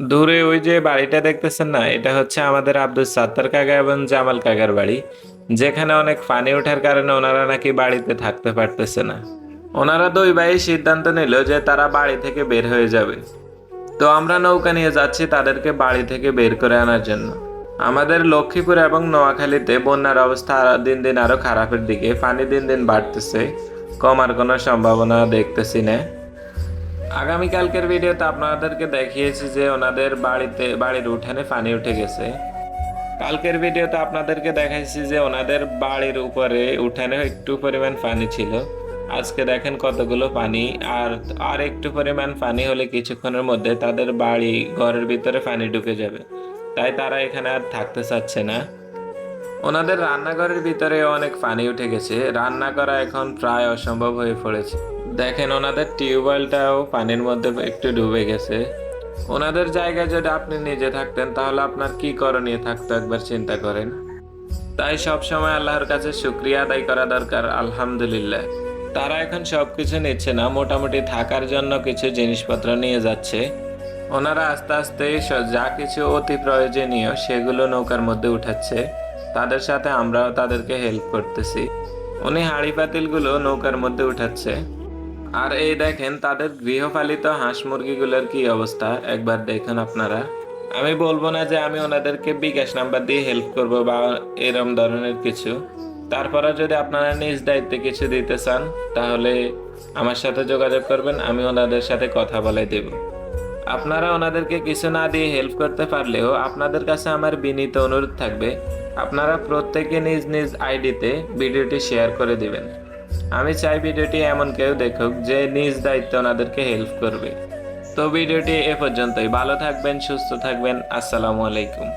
দূরে ওই যে বাড়িটা দেখতেছেন না, এটা হচ্ছে আমাদের আব্দুল সাত্তার কাকা এবং জামাল কাকার বাড়ি। যেখানে অনেক পানি ওঠার কারণে ওনারা নাকি বাড়িতে থাকতে পারতেছে না। ওনারা দুই ভাই সিদ্ধান্ত নিল যে তারা বাড়ি থেকে বের হয়ে যাবে। তো আমরা নৌকা নিয়ে যাচ্ছি তাদেরকে বাড়ি থেকে বের করে আনার জন্য। আমাদের লক্ষ্মীপুর এবং নোয়াখালীতে বন্যার অবস্থা দিন দিন আরও খারাপের দিকে, পানি দিন দিন বাড়তেছে। কমার কোনো সম্ভাবনা দেখতেছি না। আগামীকালকের ভিডিওতে আপনাদেরকে দেখিয়েছি যে ওনাদের বাড়িতে, বাড়ির উঠানে পানি উঠে গেছে। কালকের ভিডিওতে আপনাদেরকে দেখাইছি যে ওনাদের বাড়ির উপরে, উঠানে একটু পরিমাণ পানি ছিল। আজকে দেখেন কতগুলো পানি, আর আর একটু পরিমাণ পানি হলে কিছুক্ষণের মধ্যে তাদের বাড়ি ঘরের ভিতরে পানি ঢুকে যাবে। তাই তারা এখানে আর থাকতে চাচ্ছে না। ওনাদের রান্নাঘরের ভিতরে অনেক পানি উঠে গেছে। রান্না করা এখন প্রায় অসম্ভব হয়ে পড়েছে। দেখেন ওনাদের টিউবওয়েলটাও পানির মধ্যে একটু ডুবে গেছে। ওনাদের জায়গায় যদি আপনি নিজে থাকতেন, তাহলে আপনার কি করণীয় থাকতো একবার চিন্তা করেন। তাই সব সময় আল্লাহর কাছে শুক্রিয়া আদায় করা দরকার, আলহামদুলিল্লাহ। তারা এখন সব কিছু নিচ্ছে না, মোটামুটি থাকার জন্য কিছু জিনিসপত্র নিয়ে যাচ্ছে। ওনারা আস্তে আস্তে যা কিছু অতি প্রয়োজনীয়, সেগুলো নৌকার মধ্যে উঠাচ্ছে। তাদের সাথে আমরাও তাদেরকে হেল্প করতেছি। উনি হাঁড়ি পাতিলগুলো নৌকার মধ্যে উঠাচ্ছে। আর এই দেখেন, তাদের গৃহপালিত হাঁস মুরগিগুলোর কি অবস্থা? একবার দেখুন আপনারা। আমি বলব না যে আমি ওনাদেরকে বিকাশ নাম্বার দিয়ে হেল্প করব বা এরম ধরনের কিছু। তারপরে যদি আপনারা নিজ দায়িত্বে কিছু দিতে চান, তাহলে আমার সাথে যোগাযোগ করবেন, আমি ওনাদের সাথে কথা বলে দেব। আপনারা ওনাদেরকে কিছু না দিয়ে হেল্প করতে পারলেও আপনাদের কাছে আমার বিনীত অনুরোধ থাকবে, আপনারা প্রত্যেকে নিজ নিজ আইডিতে ভিডিওটি শেয়ার করে দিবেন। আমি চাই ভিডিওটি এমন কেউ দেখুক যে নিজ দায়িত্বে ওনাদেরকে হেল্প করবে। তো ভিডিওটি এ পর্যন্তই। ভালো থাকবেন, সুস্থ থাকবেন। আসসালামু আলাইকুম।